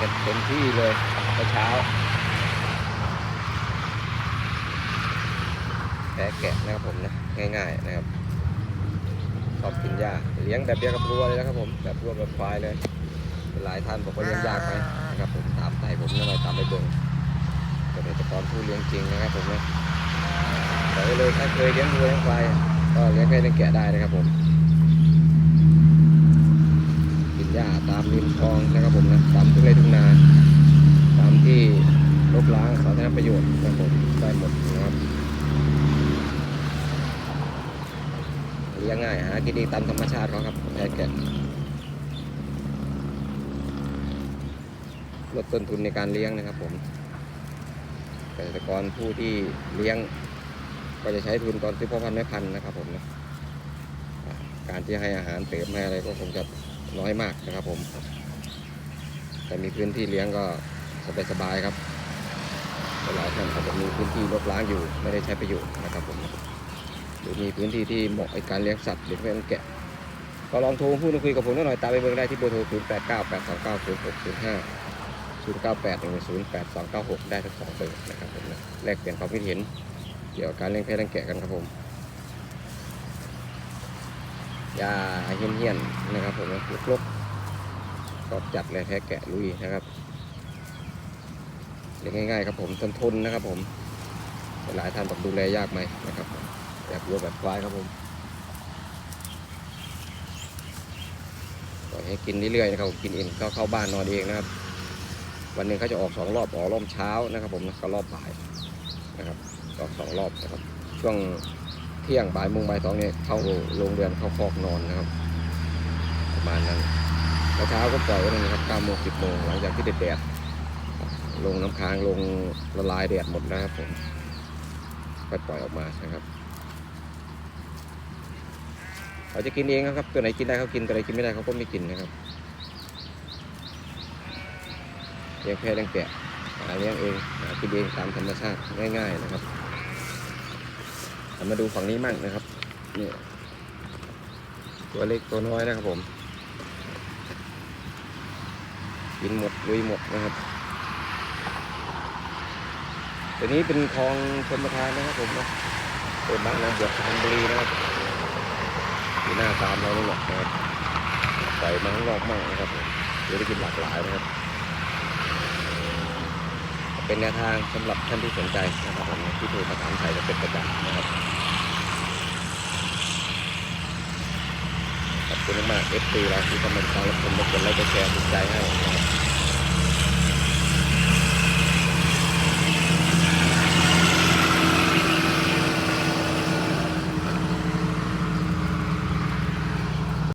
กันเต็มที่เลยเมื่อเช้าแพะแกะนะครับผมนะง่าย ๆนะครับชอบกินหญ้าเลี้ยงแบบเดียวกับวัวเลยนะครับผมแบบวัวแบบควายเลยหลายท่านบอกว่าเลี้ยงยากไหมนะครับผมตามใจผมนะหน่อยตามไปเบิ่งเกษตรกรผู้เลี้ยงจริงนะครับผมนะไว้เลยถ้าเคยเลี้ยงวัวเลี้ยงควายก็เลี้ยงแพะเลี้ยงแกะได้นะครับผม กิน หญ้าตามริมคลองนะครับผมนะตามทุกไร่ทุกนา ตามที่ลบล้างสาธารณประโยชน์นะครับผมได้หมดนะครับเลี้ยงง่ายหากินเองตามธรรมชาติเขาครับแพะแกะลดต้นทุนในการเลี้ยงนะครับผมเกษตรกรผู้ที่เลี้ยงก็จะใช้ทุนตอนซื้อพ่อพันธุ์แม่พันธุ์นะครับผมนะการที่ให้อาหารเสริมให้อะไรก็คงจะ น้อยมากนะครับผม แต่มีพื้นที่เลี้ยงก็สบายๆครับหลายท่านอาจจะมีพื้นที่รกร้างอยู่ไม่ได้ใช้ประโยชน์นะครับผมหรือมีพื้นที่ที่เหมาะในการเลี้ยงสัตว์หรือเลี้ยงแกะก็ลองโทรพูดคุยกับผมหน่อยตามไปเบอร์ได้ที่เบอร์โทร 0 8 9 8 2 9 0 6 0 5 0 9 8 1 0 8 2 9 6 ได้ทั้งสองเบอร์นะครับผมแลกเปลี่ยนความคิดเห็นเกี่ยวกับการเลี้ยงแพะเลี้ยงแกะกันครับผม ยาเฮี้ยนเฮียนๆนะครับผมลุกลกๆก็จัดเลยแพ้แกะลุยนะครับเลี้ยงง่ายๆครับผมทนทนนะครับผมหลายท่านบอกดูแลยากไหมนะครับแบบวัวแบบควายครับผมปล่อยให้กินเรื่อยๆนะครับกินเองก็เข้าบ้านนอนเองนะครับ วันหนึ่งเขาจะออกสองรอบออกรอบเช้านะครับ ผมแล้วก็รอบบ่ายนะครับออกสองรอบนะครับ ช่วง เที่ยงบ่ายโมงบ่ายสองเนี่ยเข้าโรงเรือนเข้าคอกนอนนะครับ ประมาณนั้นแล้วเช้าก็ปล่อยไว้นะครับเก้าโมงสิบโมงหลังจากที่แดดลงน้ำค้างลงละลายแดดหมดนะครับผมก็ปล่อยออกมานะครับเขาจะกินเองนะครับตัวไหนกินได้เขากินตัวไหนกินไม่ได้เขาก็ไม่กินนะครับเลี้ยงแพะเลี้ยงแกะหาเลี้ยงเองหากินเองตามธรรมชาติง่าย ๆ นะครับ มาดูฝั่งนี้มั่งนะครับนี่ตัวเล็กตัวน้อยนะครับผมกินหมดลุยหมดนะครับตัวนี้เป็นคลองชนประทานนะครับผมนะเป็นบ้านนะบวกสุพรรณบุรีนะครับที่หน้าตามเรานี่หละนะครับปล่มาข้างนอกมั่งนะครับเดี๋ยวได้กินหลากหลายนะครับ เป็นแนวทางสำหรับท่านที่สนใจนะครับผมที่ถูกมาถามไทยจะเป็นประจำนะครับขอบคุณมากๆ FC เราที่เข้ามนติดตามรับชมและกดไลค์กดแชร์ถูกใจให้นะครับ